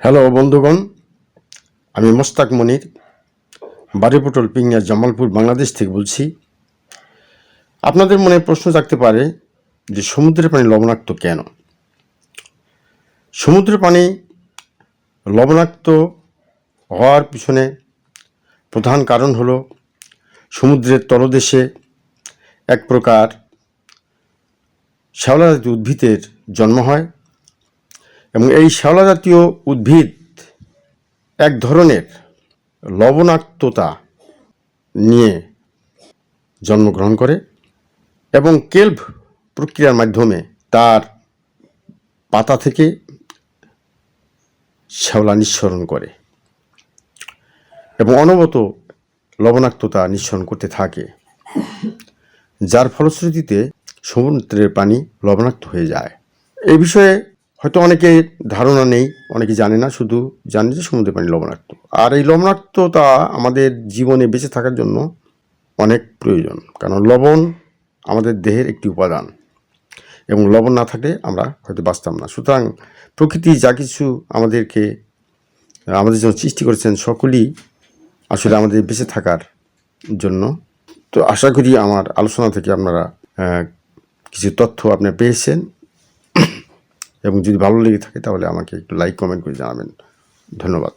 Hello বন্ধুগণ। আমি মোস্তাক মনির, বাড়িপটল পিংয়া জামালপুর, বাংলাদেশ থেকে বলছি। আপনাদের মনে প্রশ্ন থাকতে পারে যে সমুদ্রের পানি লবণাক্ত কেন? সমুদ্রের পানি লবণাক্ত হওয়ার পিছনে প্রধান কারণ হলো সমুদ্রের তলদেশে এক প্রকার শ্যাওলা উদ্ভিদের জন্ম হয়। এবং এই শ্যাওলা জাতীয় উদ্ভিদ এক ধরনের লবণাক্ততা নিয়ে জন্মগ্রহণ করে এবং কেল্ভ প্রক্রিয়ার মাধ্যমে তার পাতা থেকে শ্যাওলা নিঃসরণ করে এবং অনবত লবণাক্ততা নিঃসরণ করতে থাকে, যার ফলশ্রুতিতে সমুদ্রের পানি লবণাক্ত হয়ে যায়। এই বিষয়ে হয়তো অনেকে ধারণা নেই, অনেকে জানে না, শুধু জানে যে সমুদ্রের পানি লবণাক্ত। আর এই লবণাক্ততা আমাদের জীবনে বেঁচে থাকার জন্য অনেক প্রয়োজন, কারণ লবণ আমাদের দেহের একটি উপাদান এবং লবণ না থাকলে আমরা হয়তো বাঁচতাম না। সুতরাং প্রকৃতি যা কিছু আমাদেরকে, আমাদের জন্য সৃষ্টি করেছেন সকলেই আসলে আমাদের বেঁচে থাকার জন্য। তো আশা করি আমার আলোচনা থেকে আপনারা কিছু তথ্য আপনারা পেয়েছেন। এবং যদি ভালো লেগে থাকে তাহলে আমাকে একটু লাইক কমেন্ট করে জানাবেন। ধন্যবাদ।